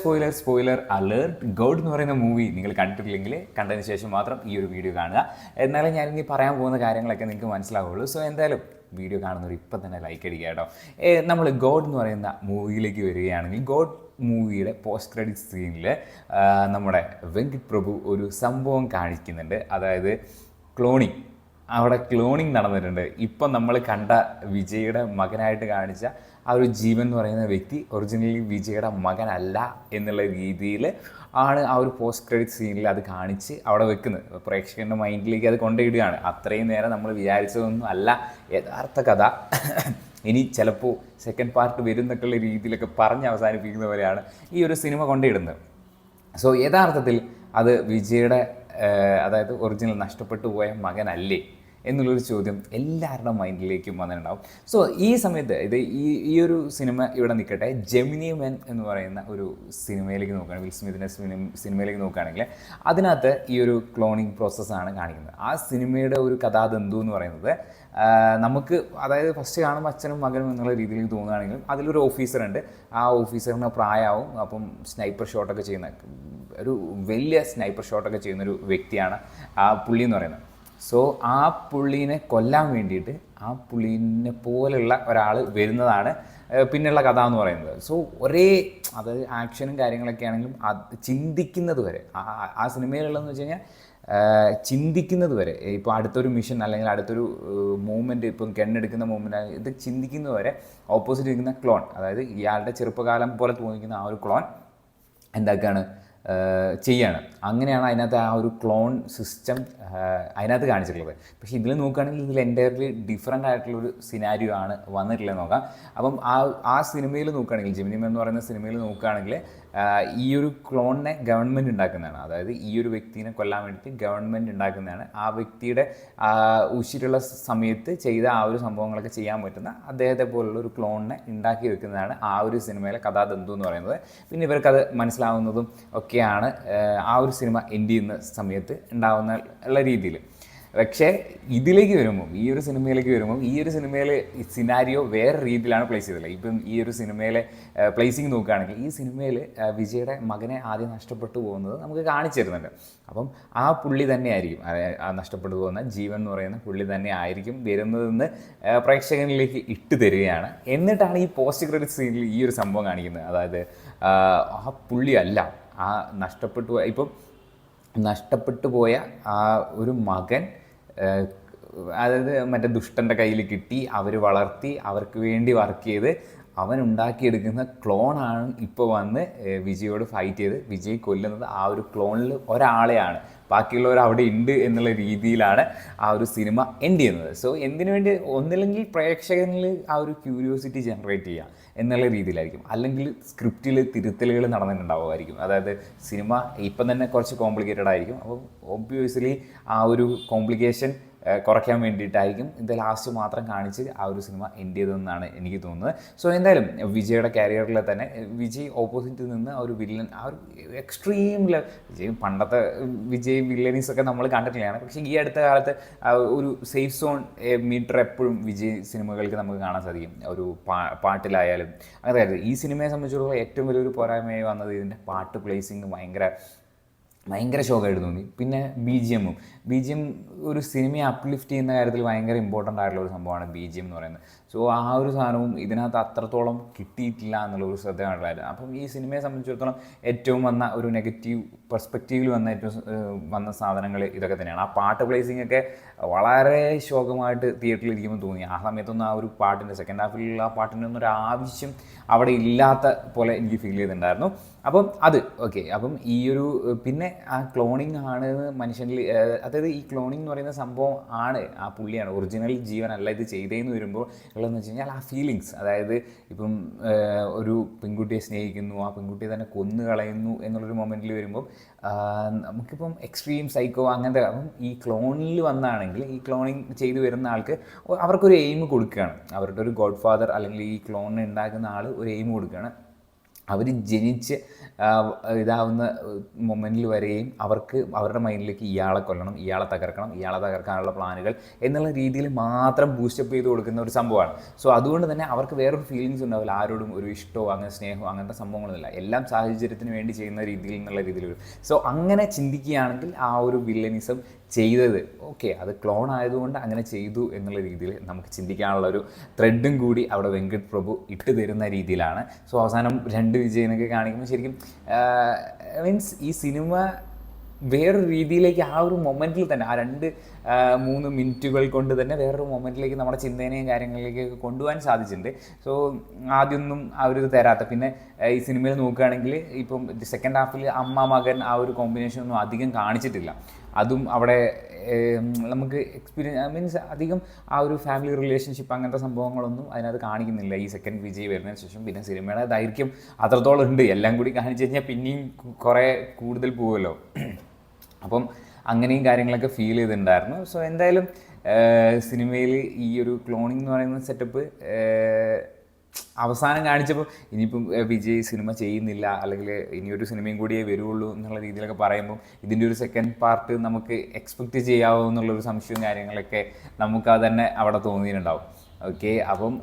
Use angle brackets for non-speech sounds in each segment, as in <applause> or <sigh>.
Spoiler spoiler alert God എന്ന് പറയുന്ന movie നിങ്ങൾ കണ്ടിട്ടില്ലെങ്കിൽ കണ്ടതിന് ശേഷം മാത്രം ഈ ഒരു വീഡിയോ കാണുക. എന്നാലേ ഞാൻ ഇനി പറയാൻ പോകുന്ന കാര്യങ്ങളൊക്കെ നിങ്ങൾക്ക് മനസ്സിലാവുള്ളൂ. സോ എന്തായാലും വീഡിയോ കാണുന്നവർ ഇപ്പം തന്നെ ലൈക്ക് അടിക്കുക കേട്ടോ. നമ്മൾ ഗോഡ് എന്ന് പറയുന്ന മൂവിയിലേക്ക് വരികയാണെങ്കിൽ ഗോഡ് മൂവിയുടെ പോസ്റ്റ് ക്രെഡിറ്റ് സീനിൽ നമ്മുടെ വെങ്കിട്ട് പ്രഭു ഒരു സംഭവം കാണിക്കുന്നുണ്ട്. അതായത് ക്ലോണിങ് അവിടെ ക്ലോണിങ് നടന്നിട്ടുണ്ട്. ഇപ്പം നമ്മൾ കണ്ട വിജയുടെ മകനായിട്ട് കാണിച്ച ആ ഒരു ജീവൻ എന്ന് പറയുന്ന വ്യക്തി ഒറിജിനലി വിജയുടെ മകനല്ല എന്നുള്ള രീതിയിൽ ആണ് ആ ഒരു പോസ്റ്റ് ക്രെഡിറ്റ് സീനിൽ അത് കാണിച്ച് അവിടെ വെക്കുന്നത്. പ്രേക്ഷകന്റെ മൈൻഡിലേക്ക് അത് കൊണ്ടുപോയിടുകയാണ് അത്രയും നേരം നമ്മൾ വിചാരിച്ചതൊന്നും അല്ല. യഥാർത്ഥ കഥ. ഇനി ചിലപ്പോൾ സെക്കൻഡ് പാർട്ട് വരും രീതിയിലൊക്കെ പറഞ്ഞ് അവസാനിപ്പിക്കുന്ന പോലെയാണ് ഈ ഒരു സിനിമ കൊണ്ടിടുന്നത് സോ യഥാർത്ഥത്തിൽ അത് വിജയുടെ അതായത് ഒറിജിനൽ നഷ്ടപ്പെട്ടു പോയ മകനല്ലേ? എന്നുള്ളൊരു ചോദ്യം എല്ലാവരുടെ മൈൻഡിലേക്കും വന്നിട്ടുണ്ടാവും. സോ ഈ സമയത്ത് ഇത് ഈ ഈ ഒരു സിനിമ ഇവിടെ നിൽക്കട്ടെ. ജെമിനി മെൻ എന്ന് പറയുന്ന ഒരു സിനിമയിലേക്ക് നോക്കുകയാണെങ്കിൽ വിൽ സിനിമയിലേക്ക് നോക്കുകയാണെങ്കിൽ അതിനകത്ത് ഈ ഒരു ക്ലോണിങ് പ്രോസസ്സാണ് കാണിക്കുന്നത്. ആ സിനിമയുടെ ഒരു കഥാതന്തു എന്ന് പറയുന്നത് നമുക്ക് അതായത് ഫസ്റ്റ് കാണുമ്പോൾ അച്ഛനും മകനും എന്നുള്ള രീതിയിൽ തോന്നുകയാണെങ്കിലും അതിലൊരു ഓഫീസറുണ്ട് ആ ഓഫീസറിന് പ്രായമാവും. അപ്പം സ്നൈപ്പർ ഷോട്ടൊക്കെ ചെയ്യുന്ന ഒരു വലിയ സ്നൈപ്പർ ഷോട്ടൊക്കെ ചെയ്യുന്നൊരു വ്യക്തിയാണ് ആ പുള്ളി എന്ന് പറയുന്നത്. സോ ആ പുള്ളീനെ കൊല്ലാൻ വേണ്ടിയിട്ട് ആ പുള്ളീനെ പോലെയുള്ള ഒരാൾ വരുന്നതാണ് പിന്നെയുള്ള കഥ എന്ന് പറയുന്നത്. സോ ഒരേ അതായത് ആക്ഷനും കാര്യങ്ങളൊക്കെ ആണെങ്കിലും അത് ചിന്തിക്കുന്നത് വരെ ആ- സിനിമയിലുള്ളതെന്ന് വെച്ച് കഴിഞ്ഞാൽ ചിന്തിക്കുന്നത് വരെ ഇപ്പോൾ അടുത്തൊരു മിഷൻ അല്ലെങ്കിൽ അടുത്തൊരു മൂവ്മെന്റ് ഇപ്പം കെണ്ണെടുക്കുന്ന മൂവ്മെന്റ് ഇത് ചിന്തിക്കുന്നത് വരെ ഓപ്പോസിറ്റ് ഇരിക്കുന്ന ക്ലോൺ അതായത് ഇയാളുടെ ചെറുപ്പകാലം പോലെ തോന്നിക്കുന്ന ആ ഒരു ക്ലോൺ എന്താക്കുകയാണ് ആഹ് ചെയ്യാണ്. അങ്ങനെയാണ് അതിനകത്ത് ആ ഒരു ക്ലോൺ സിസ്റ്റം അതിനകത്ത് കാണിച്ചിട്ടുള്ളത്. പക്ഷേ ഇതിൽ നോക്കുകയാണെങ്കിൽ ഇതിൽ എന്റയർലി ഡിഫറെന്റ് ആയിട്ടുള്ളൊരു സിനാരിയോ ആണ് വന്നിട്ടുള്ളത് നോക്കാം. അപ്പം ആ ആ സിനിമയിൽ നോക്കുകയാണെങ്കിൽ ജെമിനിമ എന്ന് പറയുന്ന സിനിമയിൽ നോക്കുകയാണെങ്കിൽ ഈ ഒരു ക്ലോണിനെ ഗവൺമെന്റ് ഉണ്ടാക്കുന്നതാണ്. അതായത് ഈ ഒരു വ്യക്തിനെ കൊല്ലാൻ വേണ്ടിയിട്ട് ഗവൺമെന്റ് ഉണ്ടാക്കുന്നതാണ്. ആ വ്യക്തിയുടെ ഉശിരുള്ള സമയത്ത് ചെയ്ത ആ ഒരു സംഭവങ്ങളൊക്കെ ചെയ്യാൻ പറ്റുന്ന അദ്ദേഹത്തെ പോലുള്ള ഒരു ക്ലോണിനെ ഉണ്ടാക്കി വെക്കുന്നതാണ് ആ ഒരു സിനിമയിലെ കഥാതന്തു എന്ന് പറയുന്നത്. പിന്നെ ഇവർക്കത് മനസ്സിലാവുന്നതും ഒക്കെയാണ് ആ ഒരു സിനിമ എൻഡ് ചെയ്യുന്ന സമയത്ത് ഉണ്ടാവുന്ന രീതിയിൽ പക്ഷേ ഇതിലേക്ക് വരുമ്പം ഈ ഒരു സിനിമയിലേക്ക് വരുമ്പം ഈ ഒരു സിനിമയിലെ സിനാരിയോ വേറെ രീതിയിലാണ് പ്ലേസ് ചെയ്തിട്ടുള്ളത് ഇപ്പം ഈ ഒരു സിനിമയിലെ പ്ലേസിങ് നോക്കുകയാണെങ്കിൽ ഈ സിനിമയിൽ വിജയുടെ മകനെ ആദ്യം നഷ്ടപ്പെട്ടു പോകുന്നത് നമുക്ക് കാണിച്ചു തരുന്നുണ്ട്. അപ്പം ആ പുള്ളി തന്നെയായിരിക്കും നഷ്ടപ്പെട്ടു പോകുന്ന ജീവൻ എന്ന് പറയുന്ന പുള്ളി തന്നെ ആയിരിക്കും വരുന്നതെന്ന് പ്രേക്ഷകനിലേക്ക് ഇട്ട് തരികയാണ്. എന്നിട്ടാണ് ഈ പോസ്റ്റ് ക്രെഡിറ്റ് സീനിൽ ഈ ഒരു സംഭവം കാണിക്കുന്നത്. അതായത് ആ, പുള്ളിയല്ല ആ നഷ്ടപ്പെട്ടു ഇപ്പം നഷ്ടപ്പെട്ടു പോയ ആ ഒരു മകൻ അതായത് മറ്റേ ദുഷ്ടന്റെ കയ്യിൽ കിട്ടി അവർ വളർത്തി അവർക്ക് വേണ്ടി വർക്ക് ചെയ്ത് അവൻ ഉണ്ടാക്കിയെടുക്കുന്ന ക്ലോണാണ് ഇപ്പോൾ വന്ന് വിജയോട് ഫൈറ്റ് ചെയ്ത്. വിജയ് കൊല്ലുന്നത് ആ ഒരു ക്ലോണിൽ ഒരാളെയാണ്. ബാക്കിയുള്ളവർ അവിടെ ഉണ്ട് എന്നുള്ള രീതിയിലാണ് ആ ഒരു സിനിമ എൻഡ് ചെയ്യുന്നത്. സോ എന്തിനു വേണ്ടി ഒന്നില്ലെങ്കിൽ പ്രേക്ഷകനിൽ ആ ഒരു ക്യൂരിയോസിറ്റി ജനറേറ്റ് ചെയ്യുക എന്നുള്ള രീതിയിലായിരിക്കും. അല്ലെങ്കിൽ സ്ക്രിപ്റ്റിൽ തിരുത്തലുകൾ നടന്നിട്ടുണ്ടാവുമായിരിക്കും. അതായത് സിനിമ ഇപ്പം തന്നെ കുറച്ച് കോംപ്ലിക്കേറ്റഡ് ആയിരിക്കും. അപ്പോൾ ഒബ്വിയസ്ലി ആ ഒരു കോംപ്ലിക്കേഷൻ കുറയ്ക്കാൻ വേണ്ടിയിട്ടായിരിക്കും ഇത് ലാസ്റ്റ് മാത്രം കാണിച്ച് ആ ഒരു സിനിമ എൻഡ് ചെയ്തതെന്നാണ് എനിക്ക് തോന്നുന്നത്. സോ എന്തായാലും വിജയുടെ കരിയറിൽ തന്നെ വിജയ് ഓപ്പോസിറ്റിൽ നിന്ന് ആ ഒരു വില്ലൻ ആ ഒരു എക്സ്ട്രീം ലെവൽ വിജയ് പണ്ടത്തെ വിജയ് വില്ലനീസ് ഒക്കെ നമ്മൾ കണ്ടിട്ടില്ലാണ്. പക്ഷേ ഈ അടുത്ത കാലത്ത് ഒരു സേഫ് സോൺ മീറ്റർ എപ്പോഴും വിജയ് സിനിമകൾക്ക് നമുക്ക് കാണാൻ സാധിക്കും. ഒരു പാട്ടിലായാലും. അതായത് ഈ സിനിമയെ സംബന്ധിച്ചിടത്തോളം ഏറ്റവും വലിയൊരു പോരായ്മയായി വന്നത് ഇതിന്റെ പാട്ട് പ്ലേസിങ് ഭയങ്കര ഭയങ്കര ഷോക്കായിട്ട് തോന്നി. പിന്നെ ബി ജി എമ്മും ബി ജി എം ഒരു സിനിമയെ അപ്ലിഫ്റ്റ് ചെയ്യുന്ന കാര്യത്തിൽ ഭയങ്കര ഇമ്പോർട്ടന്റ് ആയിട്ടുള്ള ഒരു സംഭവമാണ് ബി ജി എം എന്ന് പറയുന്നത്. സോ ആ ഒരു സാധനവും ഇതിനകത്ത് അത്രത്തോളം കിട്ടിയിട്ടില്ല എന്നുള്ള ഒരു ശ്രദ്ധയുണ്ടായിരുന്നു അപ്പം ഈ സിനിമയെ സംബന്ധിച്ചിടത്തോളം ഏറ്റവും വന്ന ഒരു നെഗറ്റീവ് പെർസ്പെക്റ്റീവിൽ വന്ന ഏറ്റവും വന്ന സാധനങ്ങൾ ഇതൊക്കെ തന്നെയാണ്. ആ പാട്ട് പ്ലേസിംഗ് ഒക്കെ വളരെ ശോകമായിട്ട് തിയേറ്ററിൽ ഇരിക്കുമ്പോൾ തോന്നി. ആ സമയത്തൊന്നും ആ ഒരു പാട്ടിന്റെ സെക്കൻഡ് ഹാഫിലുള്ള ആ പാട്ടിന്റെ ഒരു ആവശ്യം അവിടെ ഇല്ലാത്ത പോലെ എനിക്ക് ഫീൽ ചെയ്തിട്ടുണ്ടായിരുന്നു. അപ്പം അത് ഓക്കെ അപ്പം ഈ ഒരു പിന്നെ ആ ക്ലോണിങ് ആണ് മനുഷ്യനിൽ അതായത് ഈ ക്ലോണിങ് എന്ന് പറയുന്ന സംഭവം ആണ് ആ പുള്ളിയാണ്. ഒറിജിനൽ ജീവനല്ല ഇത് ചെയ്തതെന്ന് വരുമ്പോൾ ഉള്ളതെന്ന് വെച്ച് കഴിഞ്ഞാൽ ആ ഫീലിങ്സ് അതായത് ഇപ്പം ഒരു പെൺകുട്ടിയെ സ്നേഹിക്കുന്നു ആ പെൺകുട്ടിയെ തന്നെ കൊന്നു കളയുന്നു എന്നുള്ളൊരു മൊമെന്റിൽ വരുമ്പോൾ നമുക്കിപ്പം എക്സ്ട്രീം സൈക്കോ അങ്ങനത്തെ അപ്പം ഈ ക്ലോണിൽ വന്നാണെങ്കിൽ ഈ ക്ലോണിങ് ചെയ്തു വരുന്ന ആൾക്ക് അവർക്കൊരു എയിം കൊടുക്കുകയാണ്. അവരുടെ ഒരു ഗോഡ് ഫാദർ അല്ലെങ്കിൽ ഈ ക്ലോണിനെ ഉണ്ടാക്കുന്ന ആൾ ഒരു എയിം കൊടുക്കുകയാണ്. അവർ ജനിച്ച് ഇതാവുന്ന മൊമെന്റിൽ വരെയും അവർക്ക് അവരുടെ മൈൻഡിലേക്ക് ഇയാളെ കൊല്ലണം ഇയാളെ തകർക്കണം ഇയാളെ തകർക്കാനുള്ള പ്ലാനുകൾ എന്നുള്ള രീതിയിൽ മാത്രം ബൂസ്റ്റപ്പ് ചെയ്ത് കൊടുക്കുന്ന ഒരു സംഭവമാണ്. സോ അതുകൊണ്ട് തന്നെ അവർക്ക് വേറൊരു ഫീലിങ്സ് ഉണ്ടാവില്ല. ആരോടും ഒരു ഇഷ്ടമോ അങ്ങനെ സ്നേഹമോ അങ്ങനത്തെ സംഭവങ്ങളൊന്നുമില്ല. എല്ലാം സാഹചര്യത്തിന് വേണ്ടി ചെയ്യുന്ന രീതിയിൽ എന്നുള്ള രീതിയിൽ വരും. സോ അങ്ങനെ ചിന്തിക്കുകയാണെങ്കിൽ ആ ഒരു വില്ലനിസം ചെയ്തത് ഓക്കെ അത് ക്ലോൺ ആയതുകൊണ്ട് അങ്ങനെ ചെയ്തു എന്നുള്ള രീതിയിൽ നമുക്ക് ചിന്തിക്കാനുള്ള ഒരു ത്രെഡും കൂടി അവിടെ വെങ്കട് പ്രഭു ഇട്ട് തരുന്ന രീതിയിലാണ്. സോ അവസാനം രണ്ട് വിജയനൊക്കെ കാണിക്കുമ്പോൾ ശരിക്കും മീൻസ് ഈ സിനിമ വേറൊരു രീതിയിലേക്ക് ആ ഒരു മൊമെന്റിൽ തന്നെ ആ രണ്ട് മൂന്ന് മിനിറ്റുകൾ കൊണ്ട് തന്നെ വേറൊരു മൊമെന്റിലേക്ക് നമ്മുടെ ചിന്തേനെയും കാര്യങ്ങളിലേക്ക് കൊണ്ടുപോകാൻ സാധിച്ചിട്ടുണ്ട്. സോ ആദ്യമൊന്നും ആ ഒരു തരാത്ത. പിന്നെ ഈ സിനിമയിൽ നോക്കുകയാണെങ്കിൽ ഇപ്പം സെക്കൻഡ് ഹാഫിൽ അമ്മ മകൻ ആ ഒരു കോമ്പിനേഷൻ ഒന്നും അധികം കാണിച്ചിട്ടില്ല. അതും അവിടെ നമുക്ക് എക്സ്പീരിയൻസ് മീൻസ് അധികം ആ ഒരു ഫാമിലി റിലേഷൻഷിപ്പ് അങ്ങനത്തെ സംഭവങ്ങളൊന്നും അതിനകത്ത് കാണിക്കുന്നില്ല. ഈ സെക്കൻഡ് വിജയ് വരുന്നതിന് ശേഷം പിന്നെ സിനിമയുടെ ദൈർഘ്യം അത്രത്തോളം ഉണ്ട്. എല്ലാം കൂടി കാണിച്ചു കഴിഞ്ഞാൽ പിന്നെയും കുറേ കൂടുതൽ പോകുമല്ലോ അപ്പം അങ്ങനെയും കാര്യങ്ങളൊക്കെ ഫീൽ ചെയ്തിട്ടുണ്ടായിരുന്നു. സോ എന്തായാലും സിനിമയിൽ ഈ ഒരു ക്ലോണിംഗ് എന്ന് പറയുന്ന സെറ്റപ്പ് അവസാനം കാണിച്ചപ്പോൾ ഇനിയിപ്പം വിജയ് സിനിമ ചെയ്യുന്നില്ല അല്ലെങ്കിൽ ഇനിയൊരു സിനിമയും കൂടിയേ വരുള്ളൂ എന്നുള്ള രീതിയിലൊക്കെ പറയുമ്പോൾ ഇതിന്റെ ഒരു സെക്കൻഡ് പാർട്ട് നമുക്ക് എക്സ്പെക്റ്റ് ചെയ്യാവോ എന്നുള്ളൊരു സംശയവും കാര്യങ്ങളൊക്കെ നമുക്ക് അത് തന്നെ അവിടെ തോന്നിയിട്ടുണ്ടാവും. ഓക്കെ അപ്പം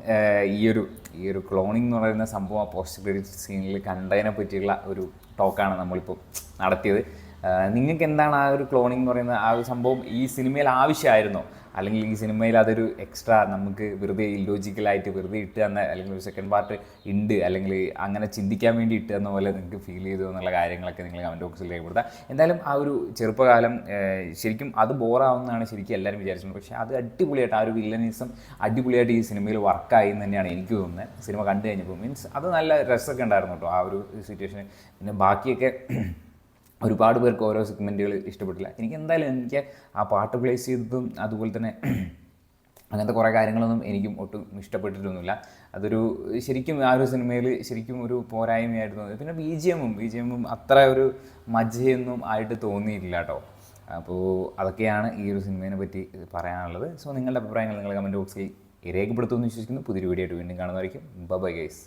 ഈയൊരു ഈ ഒരു ക്ലോണിംഗ് എന്ന് പറയുന്ന സംഭവം പോസ്റ്റ് ക്രെഡിറ്റ് സീനിൽ കണ്ടതിനെ പറ്റിയുള്ള ഒരു ടോക്കാണ് നമ്മളിപ്പോൾ നടത്തിയത്. നിങ്ങൾക്ക് എന്താണ് ആ ഒരു ക്ലോണിംഗ് എന്ന് പറയുന്ന ആ ഒരു സംഭവം ഈ സിനിമയിൽ ആവശ്യമായിരുന്നോ? അല്ലെങ്കിൽ ഈ സിനിമയിൽ അതൊരു എക്സ്ട്രാ നമുക്ക് വെറുതെ ഇല്ലോജിക്കലായിട്ട് വെറുതെ ഇട്ട് തന്ന അല്ലെങ്കിൽ ഒരു സെക്കൻഡ് പാർട്ട് ഉണ്ട് അല്ലെങ്കിൽ അങ്ങനെ ചിന്തിക്കാൻ വേണ്ടി ഇട്ട് തന്ന പോലെ നിങ്ങൾക്ക് ഫീൽ ചെയ്തു എന്നുള്ള കാര്യങ്ങളൊക്കെ നിങ്ങൾ കമന്റ് ബോക്സിൽ രേഖപ്പെടുത്താം. എന്തായാലും ആ ഒരു ചെറുപ്പകാലം ശരിക്കും അത് ബോറാവുന്നതാണ് ശരിക്കും എല്ലാവരും വിചാരിച്ചത്. പക്ഷേ അത് അടിപൊളിയായിട്ട് ആ ഒരു വില്ലനിസം അടിപൊളിയായിട്ട് ഈ സിനിമയിൽ വർക്കായി എന്ന് തന്നെയാണ് എനിക്ക് തോന്നുന്നത്. സിനിമ കണ്ടു കഴിഞ്ഞപ്പോൾ മീൻസ് അത് നല്ല രസമൊക്കെ ഉണ്ടായിരുന്നു കേട്ടോ ആ ഒരു സിറ്റുവേഷൻ പിന്നെ ബാക്കിയൊക്കെ ഒരുപാട് പേർക്ക് ഓരോ സെഗ്മെന്റുകൾ ഇഷ്ടപ്പെട്ടില്ല. എനിക്ക് എന്തായാലും എനിക്ക് ആ പാട്ട് പ്ലേസ് ചെയ്തതും അതുപോലെ തന്നെ <clears throat> അങ്ങനത്തെ കുറേ കാര്യങ്ങളൊന്നും എനിക്കും ഒട്ടും ഇഷ്ടപ്പെട്ടിട്ടൊന്നുമില്ല. അതൊരു ശരിക്കും ആ ഒരു സിനിമയിൽ ശരിക്കും ഒരു പോരായ്മയായിട്ട് തോന്നി പിന്നെ ബി ജി എമ്മും ബി ജി എമ്മും അത്ര ഒരു മജ്ജയൊന്നും ആയിട്ട് തോന്നിയിട്ടില്ല കേട്ടോ. അപ്പോൾ അതൊക്കെയാണ് ഈ ഒരു സിനിമയെ പറ്റി പറയാനുള്ളത്. സോ നിങ്ങളുടെ അഭിപ്രായങ്ങൾ നിങ്ങൾ കമന്റ് ബോക്സിൽ രേഖപ്പെടുത്തുമെന്ന് വിശ്വസിക്കുന്നു. പുതിയൊരു വീഡിയോ ആയിട്ട് വീണ്ടും കാണുന്നതായിരിക്കും. Bye guys